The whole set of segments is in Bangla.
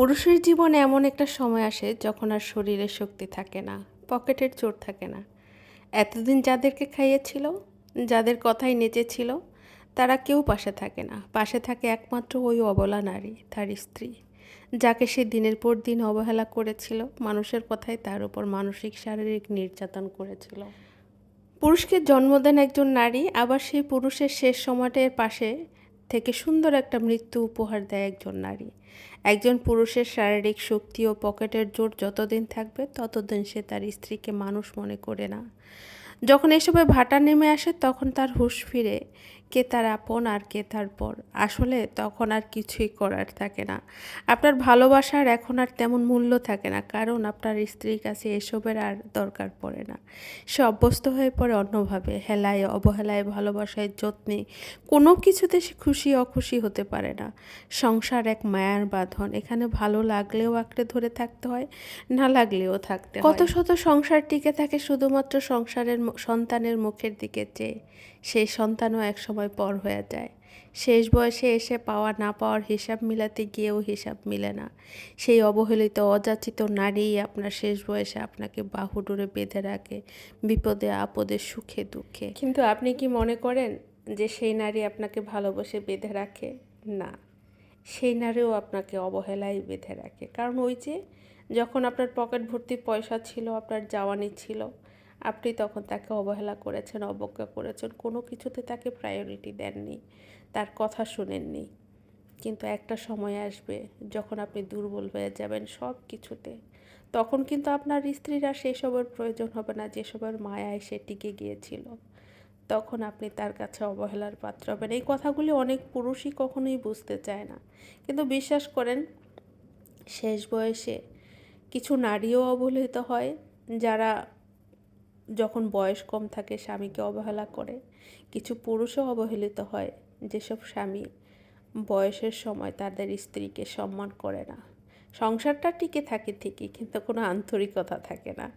পুরুষের জীবনে এমন একটা সময় আসে যখন আর শরীরে শক্তি থাকে না, পকেটের জোর থাকে না। এতদিন যাদেরকে খাইয়েছিল, যাদের কথাই নেচেছিল তারা কেউ পাশে থাকে না। পাশে থাকে একমাত্র ওই অবলা নারী, তার স্ত্রী, যাকে সে দিনের পর দিন অবহেলা করেছিল, মানুষের কথায় তার উপর মানসিক, শারীরিক নির্যাতন করেছিল। পুরুষকে জন্ম দেন একজন নারী, আবার সেই পুরুষের শেষ সময়টার পাশে থেকে সুন্দর একটা মৃত্যু উপহার দেয় একজন নারী। একজন পুরুষের শারীরিক শক্তি ও পকেটের জোর যতদিন থাকবে, ততদিন সে তার স্ত্রীকে মানুষ মনে করে না। যখন এসবে ভাটা নেমে আসে, তখন তার হুঁশ ফিরে। কে তার আপন আর কে তার পর। আসলে তখন আর কিছুই করার থাকে না। আপনার ভালোবাসার এখন আর তেমন মূল্য থাকে না কারণ আপনার স্ত্রীর কাছে এসবের আর দরকার পড়ে না। সে অভ্যস্ত হয়ে পড়ে অন্যভাবে হেলায় অবহেলায় ভালোবাসায় যত্নে। কোনো কিছুতে সে খুশি অখুশি হতে পারে না। সংসার এক মায়ার বাঁধন এখানে ভালো লাগলেও আঁকড়ে ধরে থাকতে হয় না লাগলেও থাকতে কত শত সংসার টিকে থাকে শুধুমাত্র সংসারের সন্তানের মুখের দিকে চেয়ে। সেই সন্তানও এক সময় পর হয়ে যায়। শেষ বয়সে এসে পাওয়া না পাওয়ার হিসাব মিলাতে গিয়েও হিসাব মিলে না। সেই অবহেলিত, অযাচিত নারীই আপনার শেষ বয়সে আপনাকে বাহুডোরে বেঁধে রাখে, বিপদে, আপদে, সুখে, দুঃখে। কিন্তু আপনি কি মনে করেন যে সেই নারী আপনাকে ভালোবাসে বেঁধে রাখে? না। সেই নারীও আপনাকে অবহেলায় বেঁধে রাখে। কারণ ওই যে যখন আপনার পকেট ভর্তি পয়সা ছিল, আপনার জাওয়ানি ছিল আপনি তখন তাকে অবহেলা করেছেন, অবজ্ঞা করেছেন, কোনো কিছুতে তাকে প্রায়োরিটি দেননি, তার কথা শুনেননি। কিন্তু একটা সময় আসবে যখন আপনি দুর্বল হয়ে যাবেন সব কিছুতে। তখন কিন্তু আপনার স্ত্রীর সেই সবের প্রয়োজন হবে না যেসবের মায়ায় সে টিকে গিয়েছিল। তখন আপনি তার কাছে অবহেলার পাত্র হবেন। এই কথাগুলি অনেক পুরুষই কখনোই বুঝতে চায় না। কিন্তু বিশ্বাস করেন, শেষ বয়সে কিছু নারীও অবহেলিত হয়, যারা যখন বয়স কম থাকে, স্বামীকে অবহেলা করে। কিছু পুরুষও অবহেলিত হয়, যেসব স্বামী বয়সের সময় তাদের স্ত্রীকে সম্মান করে না। সংসারটা টিকে থাকে ঠিকই, কিন্তু কোনো আন্তরিকতা থাকে না।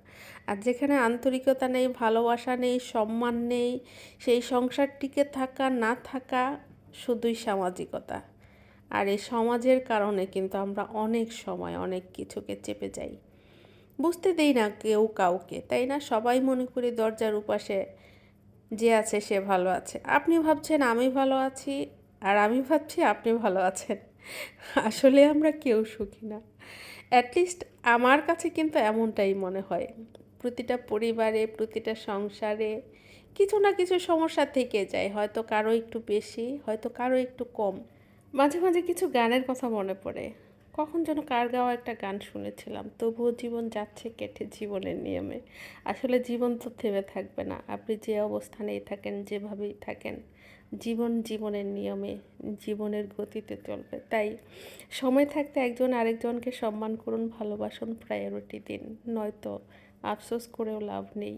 আর যেখানে আন্তরিকতা নেই, ভালোবাসা নেই, সম্মান নেই, সেই সংসার টিকে থাকা, না থাকা শুধুই সামাজিকতা। আর এই সমাজের কারণে কিন্তু আমরা অনেক সময় অনেক কিছুকে চেপে যাই। বুঝতে দেই না কেউ কাউকে, তাই না? সবাই মনে করি দরজার উপাশে যে আছে সে ভালো আছে। আপনি ভাবছেন আমি ভালো আছি আর আমি ভাবছি আপনি ভালো আছেন। আসলে আমরা কেউ সুখী না। অ্যাটলিস্ট আমার কাছে কিন্তু এমনটাই মনে হয়। প্রতিটা পরিবারে, প্রতিটা সংসারে কিছু না কিছু সমস্যা থেকে যায়। হয়তো কারও একটু বেশি, হয়তো কারও একটু কম। মাঝে মাঝে কিছু গানের কথা মনে পড়ে। কখন যেন কার গাওয়া একটা গান শুনেছিলাম, তবুও জীবন যাচ্ছে কেটে জীবনের নিয়মে। আসলে জীবন তো থেমে থাকবে না, আপনি যে অবস্থানেই থাকেন, যেভাবেই থাকেন, জীবন জীবনের নিয়মে, জীবনের গতিতে চলবে। তাই সময় থাকতে একজন আরেকজনকে সম্মান করুন, ভালোবাসুন প্রায়োরিটি দিন। নয়তো আফসোস করেও লাভ নেই।